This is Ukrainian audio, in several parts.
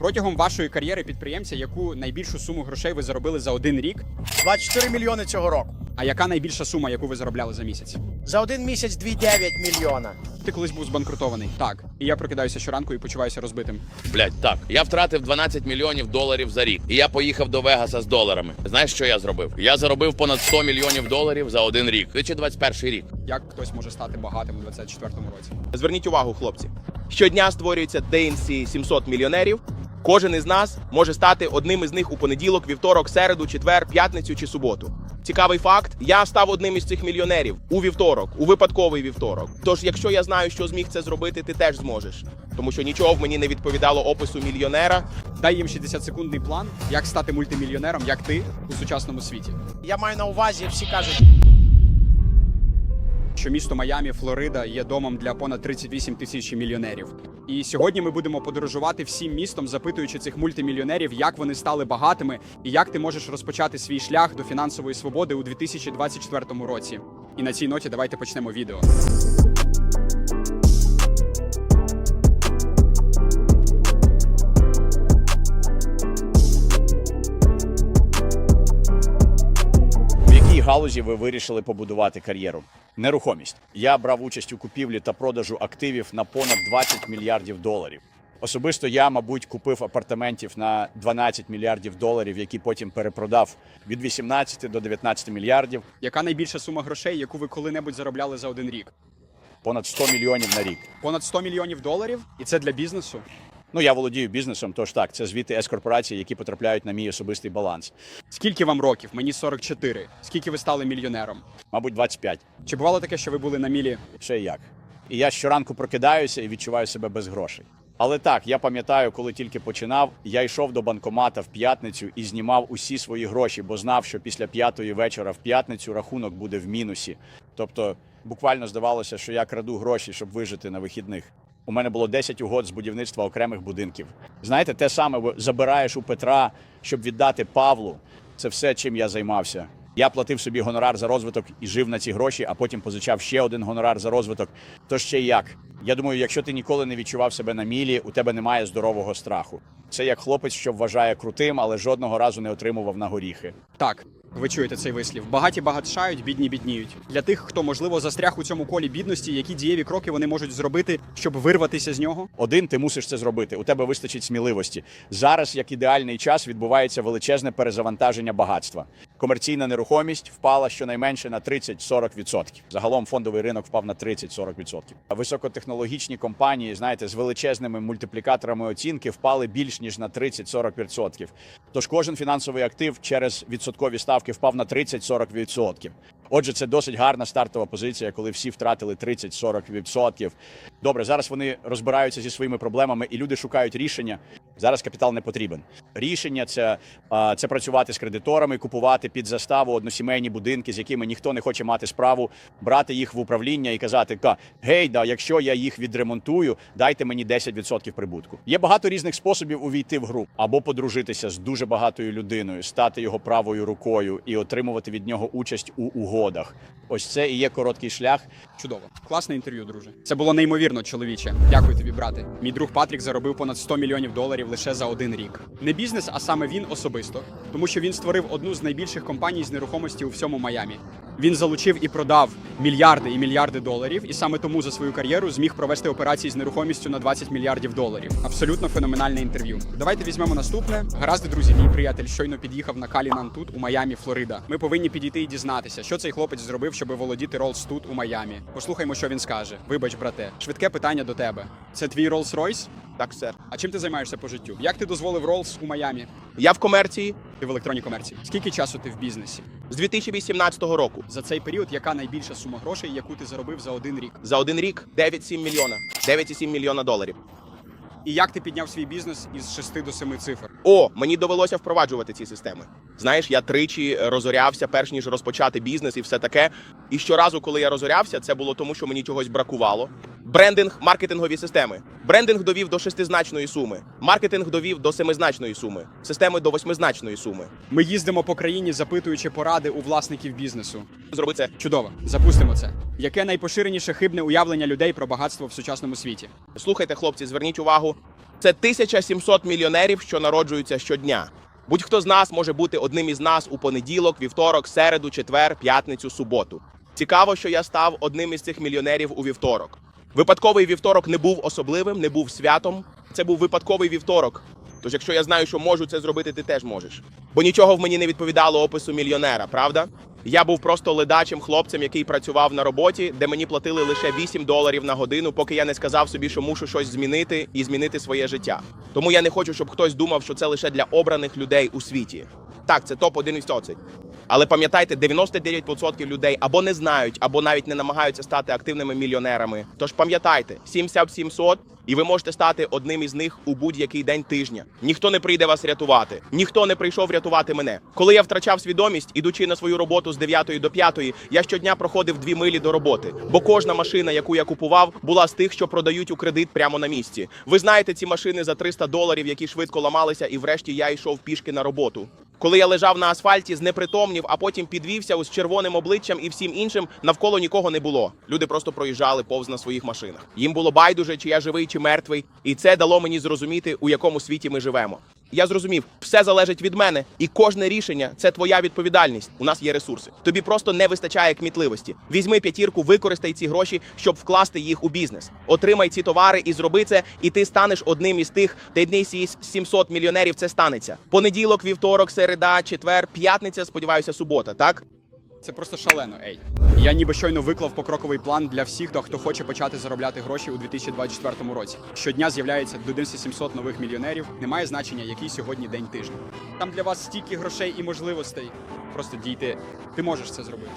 Протягом вашої кар'єри підприємця, яку найбільшу суму грошей ви заробили за один рік, 24 мільйони цього року. а яка найбільша сума, яку ви заробляли за місяць? За один місяць 2,9 мільйона. Ти колись був збанкрутований. Так. І я прокидаюся щоранку і почуваюся розбитим. Блять, так. Я втратив 12 мільйонів доларів за рік. І я поїхав до Вегаса з доларами. Знаєш, що я зробив? Я заробив понад 100 мільйонів доларів за один рік. 2021 рік. Як хтось може стати багатим у 24-му році? Зверніть увагу, хлопці. Щодня створюється DNC 700 мільйонерів. Кожен із нас може стати одним із них у понеділок, вівторок, середу, четвер, п'ятницю чи суботу. Цікавий факт: я став одним із цих мільйонерів у вівторок, у випадковий вівторок. Тож, якщо я знаю, що зміг це зробити, ти теж зможеш. Тому що нічого в мені не відповідало опису мільйонера. Дай їм 60-секундний план, як стати мультимільйонером, як ти у сучасному світі. Я маю на увазі, всі кажуть, що місто Майамі, Флорида, є домом для понад 38 тисяч мільйонерів. І сьогодні ми будемо подорожувати всім містом, запитуючи цих мультимільйонерів, як вони стали багатими і як ти можеш розпочати свій шлях до фінансової свободи у 2024 році. І на цій ноті давайте почнемо відео. Галузі ви вирішили побудувати кар'єру? Нерухомість. Я брав участь у купівлі та продажу активів на понад 20 мільярдів доларів. Особисто я, мабуть, купив апартаментів на 12 мільярдів доларів, які потім перепродав від 18 до 19 мільярдів, Яка найбільша сума грошей, яку ви коли-небудь заробляли за один рік? понад 100 мільйонів на рік. Понад 100 мільйонів доларів, і це для бізнесу. Ну я володію бізнесом, тож так, це звіти С-корпорації, які потрапляють на мій особистий баланс. Скільки вам років? Мені 44. Скільки ви стали мільйонером? Мабуть, 25. Чи бувало таке, що ви були на мілі ще як. І я щоранку прокидаюся і відчуваю себе без грошей. Але так, я пам'ятаю, коли тільки починав, я йшов до банкомата в п'ятницю і знімав усі свої гроші, бо знав, що після п'ятої вечора в п'ятницю рахунок буде в мінусі. Тобто, буквально здавалося, що я краду гроші, щоб вижити на вихідних. У мене було 10 угод з будівництва окремих будинків. Знаєте, те саме забираєш у Петра, щоб віддати Павлу. Це все, чим я займався. Я платив собі гонорар за розвиток і жив на ці гроші, а потім позичав ще один гонорар за розвиток. То ще як? Я думаю, якщо ти ніколи не відчував себе на мілі, у тебе немає здорового страху. Це як хлопець, що вважає крутим, але жодного разу не отримував на горіхи. Так, ви чуєте цей вислів. Багаті багатшають, бідні бідніють. Для тих, хто можливо застряг у цьому колі бідності, які дієві кроки вони можуть зробити, щоб вирватися з нього. Один ти мусиш це зробити. У тебе вистачить сміливості. Зараз, як ідеальний час, відбувається величезне перезавантаження багатства. Комерційна нерухомість впала щонайменше на 30-40%. Загалом фондовий ринок впав на 30-40%. А Високотехнологічні компанії, знаєте, з величезними мультиплікаторами оцінки впали більш ніж на 30-40%. Тож кожен фінансовий актив через відсоткові ставки впав на 30-40%. Отже, це досить гарна стартова позиція, коли всі втратили 30-40%. Добре, зараз вони розбираються зі своїми проблемами, і люди шукають рішення. Зараз капітал не потрібен. Рішення це, це працювати з кредиторами, купувати під заставу односімейні будинки, з якими ніхто не хоче мати справу, брати їх в управління і казати: «Ка, гей, да, якщо я їх відремонтую, дайте мені 10% прибутку. Є багато різних способів увійти в гру або подружитися з дуже багатою людиною, стати його правою рукою і отримувати від нього участь у угодах. Ось це і є короткий шлях. Чудово, класне інтерв'ю, друже. Це було неймовірно, чоловіче. Дякую тобі, брате. Мій друг Патрік заробив понад 100 мільйонів доларів лише за один рік. Не бізнес, а саме він особисто, тому що він створив одну з найбільших компаній з нерухомості у всьому Майамі. Він залучив і продав мільярди і мільярди доларів, і саме тому за свою кар'єру зміг провести операції з нерухомістю на 20 мільярдів доларів. Абсолютно феноменальне інтерв'ю. Давайте візьмемо наступне. Гаразд, друзі, мій приятель щойно під'їхав на Калінан тут у Майамі, Флорида. Ми повинні підійти і дізнатися, що цей хлопець зробив, щоб володіти Роллс тут у Майамі. Послухаймо, що він скаже. Вибач, брате. Швидке питання до тебе. Це твій Rolls-Royce? Так, сер. А чим ти займаєшся по життю? Як ти дозволив Rolls у Майамі? Я в комерції Ти в електронній комерції. Скільки часу ти в бізнесі? з 2018 року. За цей період яка найбільша сума грошей, яку ти заробив за один рік? За один рік 9,7 мільйона. 9,7 мільйона доларів. І як ти підняв свій бізнес із 6 до 7 цифр? О, мені довелося впроваджувати ці системи. Знаєш, я тричі розорявся, перш ніж розпочати бізнес і все таке. І щоразу, коли я розорявся, це було тому, що мені чогось бракувало. Брендинг, маркетингові системи. Брендинг довів до шестизначної суми. Маркетинг довів до семизначної суми. Системи до восьмизначної суми. Ми їздимо по країні, запитуючи поради у власників бізнесу. Зроби це. Чудово, запустимо це. Яке найпоширеніше хибне уявлення людей про багатство в сучасному світі? Слухайте, хлопці, зверніть увагу. Це 1700 мільйонерів, що народжуються щодня. Будь-хто з нас може бути одним із нас у понеділок, вівторок, середу, четвер, п'ятницю, суботу. Цікаво, що я став одним із цих мільйонерів у вівторок. Випадковий вівторок не був особливим, не був святом. Це був випадковий вівторок. Тож, якщо я знаю, що можу це зробити, ти теж можеш. Бо нічого в мені не відповідало опису мільйонера, правда? Я був просто ледачим хлопцем, який працював на роботі, де мені платили лише 8 доларів на годину, поки я не сказав собі, що мушу щось змінити і змінити своє життя. Тому я не хочу, щоб хтось думав, що це лише для обраних людей у світі. Так, це топ 1 відсотків. Але пам'ятайте, 99% людей або не знають, або навіть не намагаються стати активними мільйонерами. Тож пам'ятайте, 7700, і ви можете стати одним із них у будь-який день тижня. Ніхто не прийде вас рятувати, ніхто не прийшов рятувати мене. Коли я втрачав свідомість, ідучи на свою роботу з 9 до 5, я щодня проходив дві милі до роботи, бо кожна машина, яку я купував, була з тих, що продають у кредит прямо на місці. Ви знаєте ці машини за 300 доларів, які швидко ламалися, і врешті я йшов пішки на роботу. Коли я лежав на асфальті, знепритомнів, а потім підвівся з червоним обличчям і всім іншим, навколо нікого не було. Люди просто проїжджали повз на своїх машинах. Їм було байдуже, чи я живий, чи мертвий, і це дало мені зрозуміти, у якому світі ми живемо. Я зрозумів, все залежить від мене, і кожне рішення це твоя відповідальність. У нас є ресурси. Тобі просто не вистачає кмітливості. Візьми п'ятірку, використай ці гроші, щоб вкласти їх у бізнес. Отримай ці товари і зроби це, і ти станеш одним із тих, де десь із 700 мільйонерів це станеться. Понеділок, вівторок, середа, четвер, п'ятниця, сподіваюся, субота. Так Це просто шалено, ей. Я ніби щойно виклав покроковий план для всіх, хто хоче почати заробляти гроші у 2024 році. Щодня з'являється до 1700 нових мільйонерів. Немає значення, який сьогодні день тижня. Там для вас стільки грошей і можливостей. Просто дійти. Ти можеш це зробити.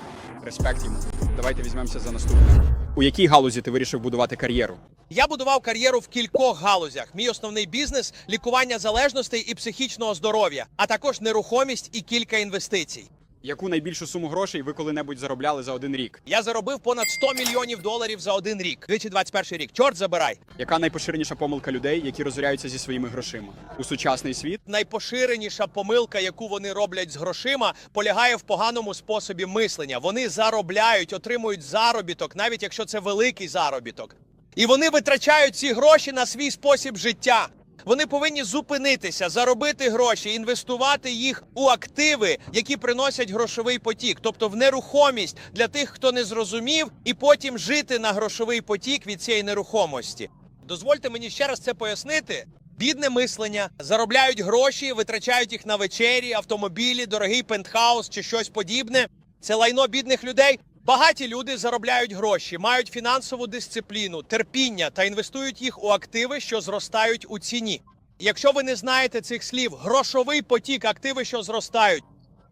Респект йому. Давайте візьмемося за наступне. У якій галузі ти вирішив будувати кар'єру? Я будував кар'єру в кількох галузях. Мій основний бізнес лікування залежностей і психічного здоров'я, а також нерухомість і кілька інвестицій. Яку найбільшу суму грошей ви коли-небудь заробляли за один рік? Я заробив понад 100 мільйонів доларів за один рік. 2021 рік. Чорт забирай. Яка найпоширеніша помилка людей, які розоряються зі своїми грошима? У сучасний світ Найпоширеніша помилка, яку вони роблять з грошима, полягає в поганому способі мислення. Вони заробляють, отримують заробіток, навіть якщо це великий заробіток. І вони витрачають ці гроші на свій спосіб життя. Вони повинні зупинитися, заробити гроші, інвестувати їх у активи, які приносять грошовий потік, тобто в нерухомість для тих, хто не зрозумів, і потім жити на грошовий потік від цієї нерухомості. Дозвольте мені ще раз це пояснити. Бідне мислення, заробляють гроші, витрачають їх на вечері, автомобілі, дорогий пентхаус чи щось подібне. Це лайно бідних людей. Багаті люди заробляють гроші, мають фінансову дисципліну, терпіння та інвестують їх у активи, що зростають у ціні. Якщо ви не знаєте цих слів, грошовий потік, активи, що зростають,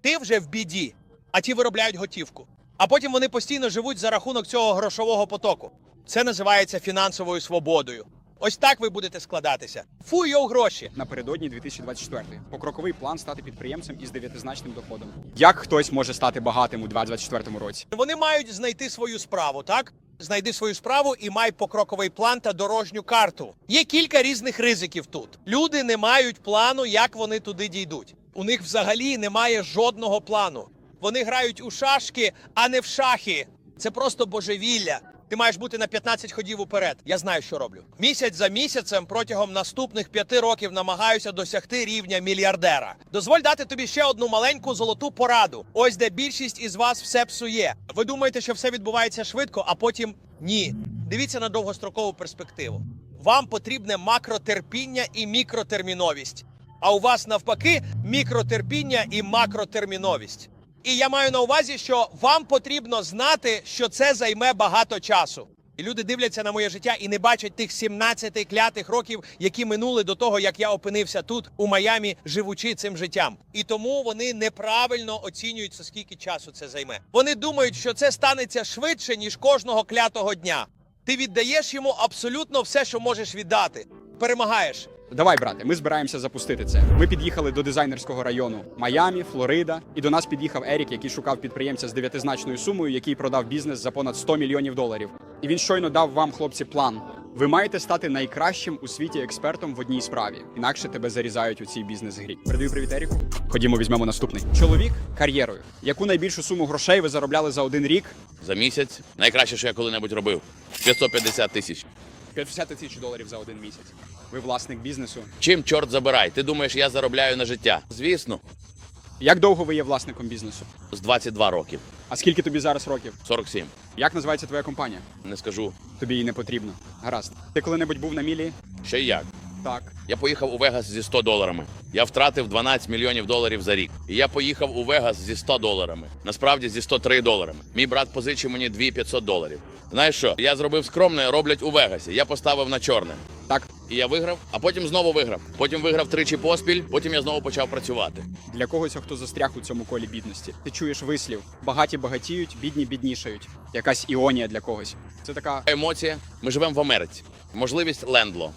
ти вже в біді, а ті виробляють готівку. А потім вони постійно живуть за рахунок цього грошового потоку. Це називається фінансовою свободою. Ось так ви будете складатися. Фу, йоу, гроші. напередодні 2024. Покроковий план стати підприємцем із дев'ятизначним доходом. Як хтось може стати багатим у 2024 році? Вони мають знайти свою справу, так? Знайди свою справу і май покроковий план та дорожню карту. Є кілька різних ризиків тут. Люди не мають плану, як вони туди дійдуть. У них взагалі немає жодного плану. Вони грають у шашки, а не в шахи. Це просто божевілля. Ти маєш бути на 15 ходів уперед. Я знаю, що роблю. Місяць за місяцем протягом наступних п'яти років намагаюся досягти рівня мільярдера. Дозволь дати тобі ще одну маленьку золоту пораду. Ось де більшість із вас все псує. Ви думаєте, що все відбувається швидко, а потім ні. Дивіться на довгострокову перспективу. Вам потрібне макротерпіння і мікротерміновість. А у вас навпаки мікротерпіння і макротерміновість. І я маю на увазі, що вам потрібно знати, що це займе багато часу. І люди дивляться на моє життя і не бачать тих 17 клятих років, які минули до того, як я опинився тут, у Майамі, живучи цим життям. І тому вони неправильно оцінюють, скільки часу це займе. Вони думають, що це станеться швидше, ніж кожного клятого дня. Ти віддаєш йому абсолютно все, що можеш віддати. Перемагаєш. Давай, брате, ми збираємося запустити це. Ми під'їхали до дизайнерського району Майамі, Флорида, і до нас під'їхав Ерік, який шукав підприємця з дев'ятизначною сумою, який продав бізнес за понад 100 мільйонів доларів. І він щойно дав вам, хлопці, план. Ви маєте стати найкращим у світі експертом в одній справі, інакше тебе зарізають у цій бізнес-грі. Передаю привіт, Еріку. Ходімо, візьмемо наступний. Чоловік кар'єрою. Яку найбільшу суму грошей ви заробляли за один рік? За місяць найкраще, що я коли-небудь робив. 550 тисяч. 50 тисяч доларів за один місяць. Ви власник бізнесу. Чим чорт забирай? Ти думаєш, я заробляю на життя? Звісно, Як довго ви є власником бізнесу? з 22 років, А скільки тобі зараз років? 47. Як називається твоя компанія? Не скажу. Тобі її не потрібно. Гаразд. Ти коли-небудь був на мілі? Ще й як. Так. Я поїхав у Вегас зі 100 доларами. Я втратив 12 мільйонів доларів за рік. І я поїхав у Вегас зі 100 доларами. Насправді зі 103 доларами. Мій брат позичив мені 2500 доларів. Знаєш що? Я зробив скромне, роблять у Вегасі. Я поставив на чорне. Так, І я виграв, а потім знову виграв. Потім виграв тричі поспіль, потім я знову почав працювати. для когось, хто застряг у цьому колі бідності. Ти чуєш вислів: багаті багатіють, бідні біднішають. Якась іонія для когось. Це така Емоція. Ми живемо в Америці. Можливість лендло.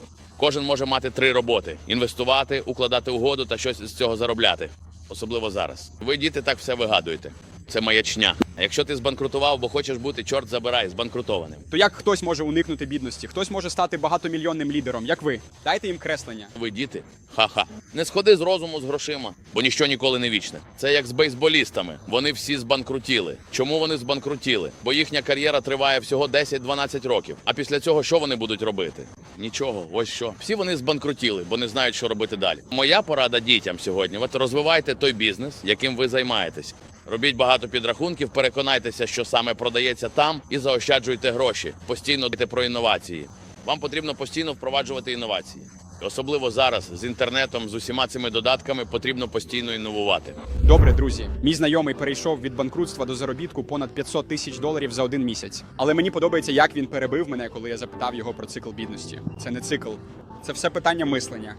Кожен може мати три роботи: інвестувати, укладати угоду та щось з цього заробляти. Особливо зараз. Ви діти так все вигадуєте. Це маячня. А якщо ти збанкрутував, бо хочеш бути, чорт забирай, збанкрутованим. то як хтось може уникнути бідності? Хтось може стати багатомільйонним лідером, як ви. Дайте їм креслення. Ви діти? Ха-ха. Не сходи з розуму з грошима, бо ніщо ніколи не вічне. Це як з бейсболістами. Вони всі збанкрутіли. Чому вони збанкрутіли? Бо їхня кар'єра триває всього 10-12 років. А після цього що вони будуть робити? Нічого, ось що. Всі вони збанкрутіли, бо не знають, що робити далі. Моя порада дітям сьогодні: от розвивайте той бізнес, яким ви займаєтесь. Робіть багато підрахунків, переконайтеся, що саме продається там, і заощаджуйте гроші. Постійно дайте про інновації. Вам потрібно постійно впроваджувати інновації. Особливо зараз з інтернетом, з усіма цими додатками потрібно постійно інновувати. Добре, друзі. Мій знайомий перейшов від банкрутства до заробітку понад 500 тисяч доларів за один місяць. Але мені подобається, як він перебив мене, коли я запитав його про цикл бідності. Це не цикл, це все питання мислення.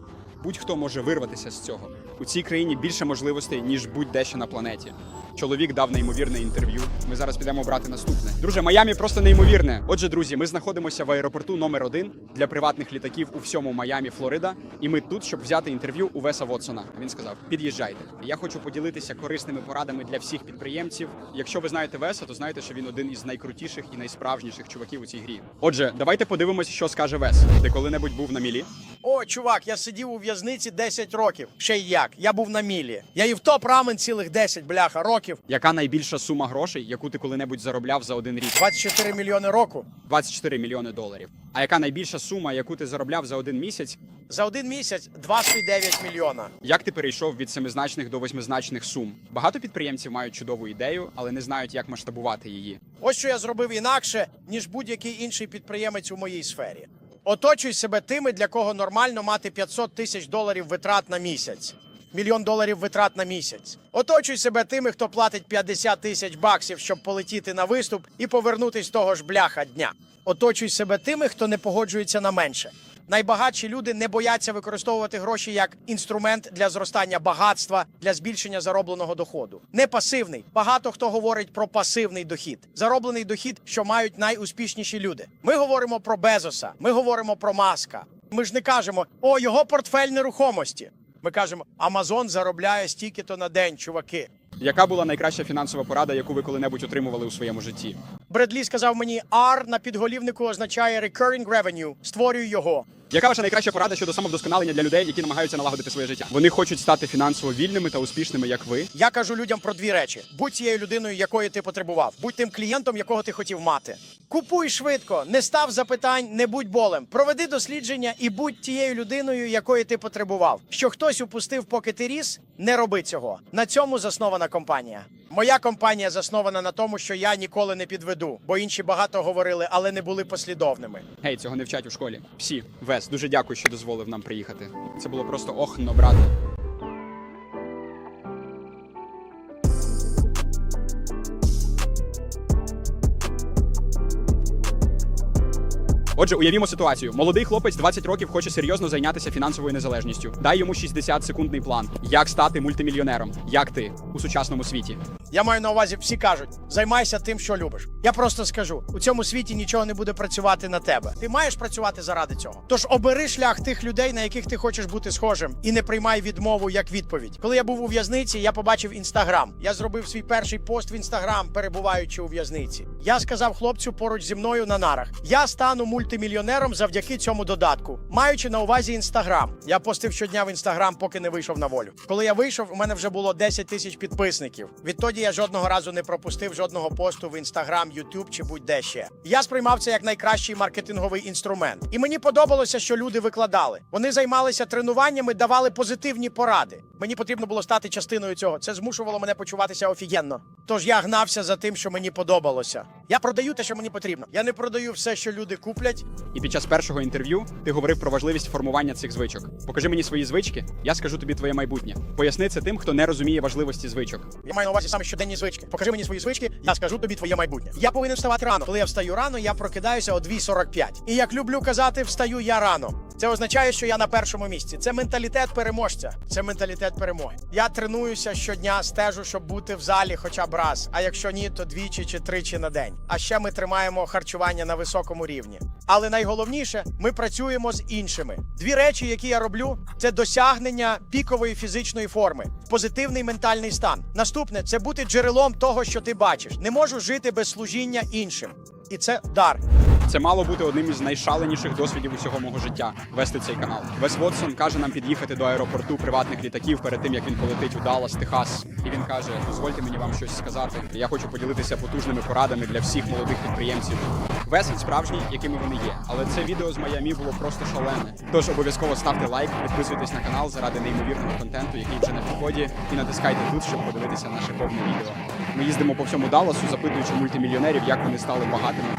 Будь-хто може вирватися з цього. У цій країні більше можливостей, ніж будь-де ще на планеті. Чоловік дав неймовірне інтерв'ю. Ми зараз підемо брати наступне. Друже, Майамі просто неймовірне. Отже, друзі, ми знаходимося в аеропорту номер один для приватних літаків у всьому Майамі, Флорида. І ми тут, щоб взяти інтерв'ю у Веса Вотсона. Він сказав: під'їжджайте. Я хочу поділитися корисними порадами для всіх підприємців. Якщо ви знаєте Веса, то знаєте, що він один із найкрутіших і найсправжніших чуваків у цій грі. Отже, давайте подивимося, що скаже Вес. Ти коли-небудь був на мілі? О, чувак, я сидів у в'язниці 10 років. Ще й як. Я був на мілі. Я їв топ рамен цілих 10, бляха, років. Яка найбільша сума грошей, яку ти коли-небудь заробляв за один рік? 24 мільйони року. 24 мільйони доларів. А яка найбільша сума, яку ти заробляв за один місяць? За один місяць 2,9 мільйона. Як ти перейшов від семизначних до восьмизначних сум? Багато підприємців мають чудову ідею, але не знають, як масштабувати її. Ось що я зробив інакше, ніж будь-який інший підприємець у моїй сфері. Оточуй себе тими, для кого нормально мати 500 тисяч доларів витрат на місяць. Мільйон доларів витрат на місяць. Оточуй себе тими, хто платить 50 тисяч баксів, щоб полетіти на виступ і повернутись того ж бляха дня. Оточуй себе тими, хто не погоджується на менше. Найбагатші люди не бояться використовувати гроші як інструмент для зростання багатства, для збільшення заробленого доходу. Не пасивний. Багато хто говорить про пасивний дохід. Зароблений дохід, що мають найуспішніші люди. Ми говоримо про Безоса, ми говоримо про Маска. Ми ж не кажемо, о, його портфель нерухомості. Ми кажемо, Амазон заробляє стільки-то на день, чуваки. Яка була найкраща фінансова порада, яку ви коли-небудь отримували у своєму житті? Бредлі сказав мені, R на підголівнику означає recurring revenue. Створюй його. Яка ваша найкраща порада щодо самовдосконалення для людей, які намагаються налагодити своє життя? Вони хочуть стати фінансово вільними та успішними, як ви. Я кажу людям про дві речі: будь цією людиною, якої ти потребував, будь тим клієнтом, якого ти хотів мати. Купуй швидко, не став запитань, не будь болем. Проведи дослідження і будь тією людиною, якої ти потребував. Що хтось упустив, поки ти ріс, не роби цього. На цьому заснована компанія. Моя компанія заснована на тому, що я ніколи не підведу, бо інші багато говорили, але не були послідовними. Гей, цього не вчать у школі. Всі, Вес, дуже дякую, що дозволив нам приїхати. Це було просто охно, брате. Отже, уявімо ситуацію. Молодий хлопець 20 років хоче серйозно зайнятися фінансовою незалежністю. Дай йому 60 секундний план. Як стати мультимільйонером? Як ти у сучасному світі? Я маю на увазі, всі кажуть, займайся тим, що любиш. Я просто скажу: у цьому світі нічого не буде працювати на тебе. Ти маєш працювати заради цього. Тож обери шлях тих людей, на яких ти хочеш бути схожим, і не приймай відмову як відповідь. Коли я був у в'язниці, я побачив інстаграм. Я зробив свій перший пост в інстаграм, перебуваючи у в'язниці. Я сказав хлопцю поруч зі мною на нарах: я стану мультимільйонером завдяки цьому додатку, маючи на увазі інстаграм. Я постив щодня в інстаграм, поки не вийшов на волю. Коли я вийшов, у мене вже було 10 тисяч підписників. Відтоді Насправді я жодного разу не пропустив жодного посту в інстаграм, Ютуб чи будь-де ще. Я сприймав це як найкращий маркетинговий інструмент. І мені подобалося, що люди викладали. Вони займалися тренуваннями, давали позитивні поради. Мені потрібно було стати частиною цього. Це змушувало мене почуватися офігенно. Тож я гнався за тим, що мені подобалося. Я продаю те, що мені потрібно. Я не продаю все, що люди куплять. І під час першого інтерв'ю ти говорив про важливість формування цих звичок. Покажи мені свої звички, я скажу тобі твоє майбутнє. Поясни це тим, хто не розуміє важливості звичок. Я маю на увазі саме щоденні звички. Покажи мені свої звички, я скажу тобі твоє майбутнє. Я повинен вставати рано. Коли я встаю рано, я прокидаюся о 2.45. І як люблю казати, встаю я рано. Це означає, що я на першому місці. Це менталітет переможця. Це менталітет перемоги. Я тренуюся щодня, стежу, щоб бути в залі хоча б раз. А якщо ні, то двічі чи тричі на день. А ще ми тримаємо харчування на високому рівні. Але найголовніше, ми працюємо з іншими. Дві речі, які я роблю, це досягнення пікової фізичної форми, позитивний ментальний стан. Наступне це бути джерелом того, що ти бачиш. Не можу жити без служіння іншим. І це дар. Це мало бути одним із найшаленіших досвідів усього мого життя вести цей канал. Вес Вотсон каже нам під'їхати до аеропорту приватних літаків перед тим, як він полетить у Даллас, Техас. І він каже: дозвольте мені вам щось сказати. Я хочу поділитися потужними порадами для всіх молодих підприємців. Вес він справжній, якими вони є. Але це відео з Майамі було просто шалене. Тож обов'язково ставте лайк, підписуйтесь на канал заради неймовірного контенту, який вже на підході, і натискайте тут, щоб подивитися наше повне відео. Ми їздимо по всьому Далласу, запитуючи мультимільйонерів, як вони стали багатими.